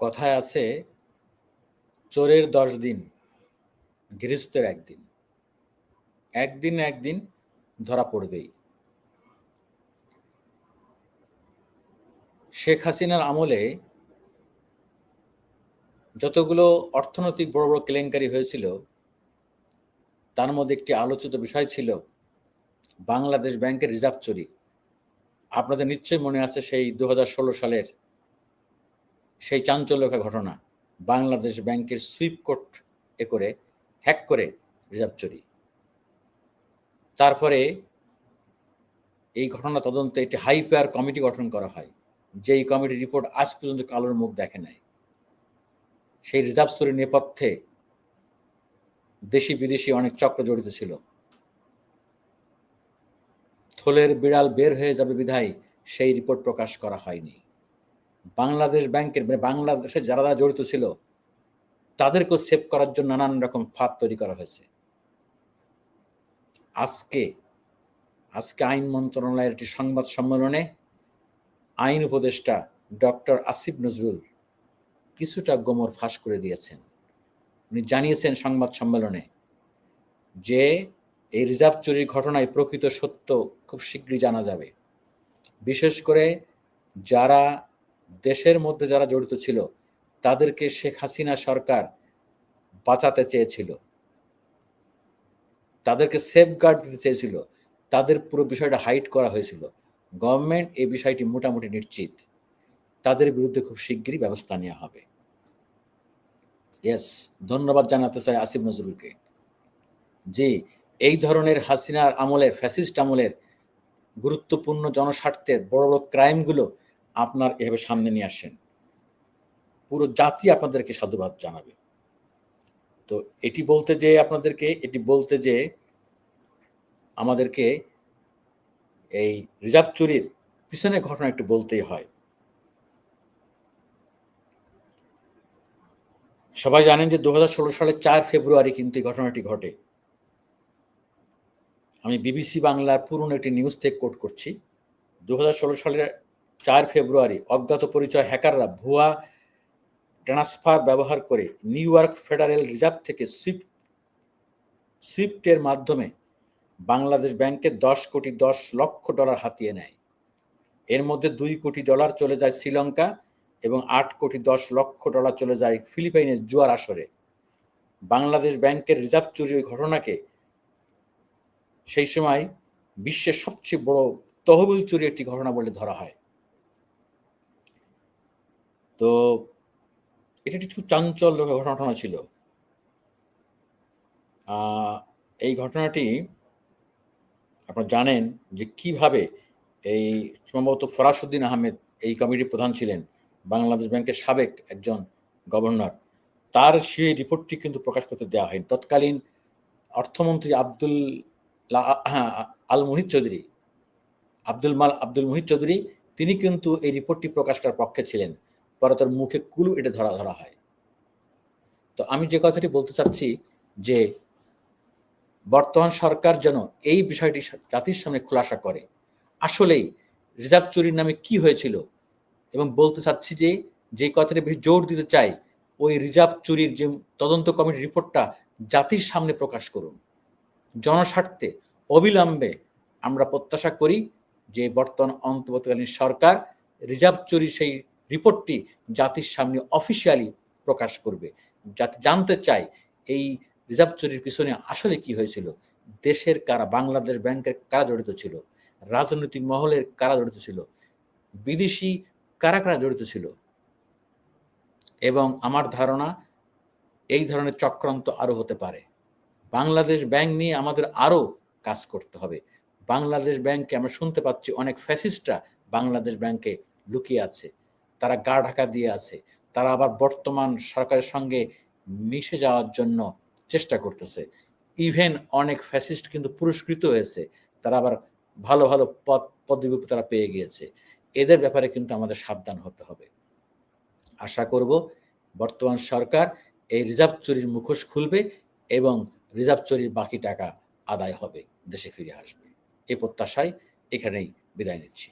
কথায় আছে, চোরের দশ দিন, গৃহস্থের একদিন। একদিন একদিন ধরা পড়বেই। শেখ হাসিনার আমলে যতগুলো অর্থনৈতিক বড় বড় কেলেঙ্কারি হয়েছিল, তার মধ্যে একটি আলোচিত বিষয় ছিল বাংলাদেশ ব্যাংকের রিজার্ভ চুরি। আপনাদের নিশ্চয়ই মনে আছে সেই দু হাজার ষোলো সালের সেই চাঞ্চল্যকর ঘটনা বাংলাদেশ ব্যাংকের সুইপ কোট এ করে হ্যাক করে রিজার্ভ চুরি। তারপরে এই ঘটনা তদন্তে একটি হাইপার কমিটি গঠন করা হয়, যেই কমিটির রিপোর্ট আজ পর্যন্ত কালোর মুখ দেখে নাই। সেই রিজার্ভ চুরির নেপথ্যে দেশি বিদেশি অনেক চক্র জড়িত ছিল। থলের বিড়াল বের হয়ে যাবে বিধায় সেই রিপোর্ট প্রকাশ করা হয়নি। বাংলাদেশ ব্যাংকের মানে বাংলাদেশে যারা যারা জড়িত ছিল, তাদেরকেও সেভ করার জন্য নানান রকম ফাঁদ তৈরি করা হয়েছে। আজকে আজকে আইন মন্ত্রণালয়ের একটি সংবাদ সম্মেলনে আইন উপদেষ্টা ডক্টর আসিফ নজরুল কিছুটা গোমর ফাঁস করে দিয়েছেন। উনি জানিয়েছেন সংবাদ সম্মেলনে যে এই রিজার্ভ চুরির ঘটনায় প্রকৃত সত্য খুব শীঘ্রই জানা যাবে। বিশেষ করে যারা দেশের মধ্যে যারা জড়িত ছিল, তাদেরকে শেখ হাসিনা সরকার বাঁচাতে চেয়েছিল। তাদেরকে সেফগার্ড দিতে চেয়েছিল। তাদের পুরো বিষয়টা হাইট করা হয়েছিল। গভর্নমেন্ট এই বিষয়টি মোটামুটি নিশ্চিত। তাদের বিরুদ্ধে খুব শীঘ্রই ব্যবস্থা নেওয়া হবে। ইয়েস ধন্যবাদ জানাতে চাই আসিফ নজরুলকে। যে এই ধরনের হাসিনার আমলের ফ্যাসিস্ট আমলের গুরুত্বপূর্ণ জনস্বার্থের বড় বড় ক্রাইমগুলো আপনার এভাবে সামনে নিয়ে আসেন। পুরো জাতি আপনাদেরকে সাধুবাদ জানাবে। তো এটি বলতে যে আপনাদেরকে, এটি বলতে যে আমাদেরকে এই রিজার্ভ চুরির পিছনে ঘটনা একটু বলতেই হয়। সবাই জানেন যে দু হাজার ষোলো সালের চার ফেব্রুয়ারি কিন্তু এই ঘটনাটি ঘটে। আমি বিবিসি বাংলার পুরনো একটি নিউজ থেকে কোট করছি। দু সালের চার ফেব্রুয়ারি অজ্ঞাত পরিচয় হ্যাকাররা ভুয়া ট্রান্সফার ব্যবহার করে নিউ ইয়র্ক ফেডারেল রিজার্ভ থেকে সুইফট সুইফটের মাধ্যমে বাংলাদেশ ব্যাংকে দশ কোটি দশ লক্ষ ডলার হাতিয়ে নেয়। এর মধ্যে দুই কোটি ডলার চলে যায় শ্রীলঙ্কা এবং আট কোটি দশ লক্ষ ডলার চলে যায় ফিলিপাইনের জুয়ার আসরে। বাংলাদেশ ব্যাংকের রিজার্ভ চুরির ঘটনাকে সেই সময় বিশ্বের সবচেয়ে বড় তহবিল চুরি একটি ঘটনা বলে ধরা হয়। তো এটা একটি খুব চাঞ্চল্য ঘটনা ছিল। এই ঘটনাটি আপনারা জানেন যে কীভাবে এই সম্ভবত ফরাসুদ্দিন আহমেদ এই কমিটির প্রধান ছিলেন, বাংলাদেশ ব্যাংকের সাবেক একজন গভর্নর। তার সেই রিপোর্টটি কিন্তু প্রকাশ করতে দেওয়া হয়নি। তৎকালীন অর্থমন্ত্রী আব্দুল আল মুহিত চৌধুরী, আব্দুল মাল, আব্দুল মুহিত চৌধুরী, তিনি কিন্তু এই রিপোর্টটি প্রকাশ করার পক্ষে ছিলেন। পরে তার মুখে কুলু এটা ধরা ধরা হয়। তো আমি যে কথাটি বলতে চাচ্ছি যে বর্তমান সরকার যেন এই বিষয়টি জাতির সামনে খোলাসা করে। আসলেই রিজার্ভ চুরির নামে কি হয়েছিল? এবং বলতে চাচ্ছি যে যে কথাটি বেশি জোর দিতে চাই, ওই রিজার্ভ চুরির যে তদন্ত কমিটির রিপোর্টটা জাতির সামনে প্রকাশ করুন। জনস্বার্থে অবিলম্বে আমরা প্রত্যাশা করি যে বর্তমান অন্তর্বর্তীকালীন সরকার রিজার্ভ চুরি সেই রিপোর্টটি জাতির সামনে অফিসিয়ালি প্রকাশ করবে। যাতে জানতে চাই এই রিজার্ভ চুরির পিছনে আসলে কি হয়েছিল। দেশের কারা, বাংলাদেশ ব্যাংকের কারা জড়িত ছিল, রাজনৈতিক মহলের কারা জড়িত ছিল, বিদেশি কারা কারা জড়িত ছিল। এবং আমার ধারণা, এই ধরনের চক্রান্ত আরও হতে পারে। বাংলাদেশ ব্যাংক নিয়ে আমাদের আরও কাজ করতে হবে। বাংলাদেশ ব্যাংকে আমরা শুনতে পাচ্ছি অনেক ফ্যাসিস্টরা বাংলাদেশ ব্যাংকে লুকিয়ে আছে। তারা গা ঢাকা দিয়ে আছে। তারা আবার বর্তমান সরকারের সঙ্গে মিশে যাওয়ার জন্য চেষ্টা করতেছে। ইভেন অনেক ফ্যাসিস্ট কিন্তু পুরস্কৃত হয়েছে। তারা আবার ভালো ভালো পদ পদবি তারা পেয়ে গিয়েছে। এদের ব্যাপারে কিন্তু আমাদের সাবধান হতে হবে। আশা করব বর্তমান সরকার এই রিজার্ভ চুরির মুখোশ খুলবে এবং রিজার্ভ চুরির বাকি টাকা আদায় হবে, দেশে ফিরে আসবে। এ প্রত্যাশায় এখানেই বিদায় নিচ্ছি।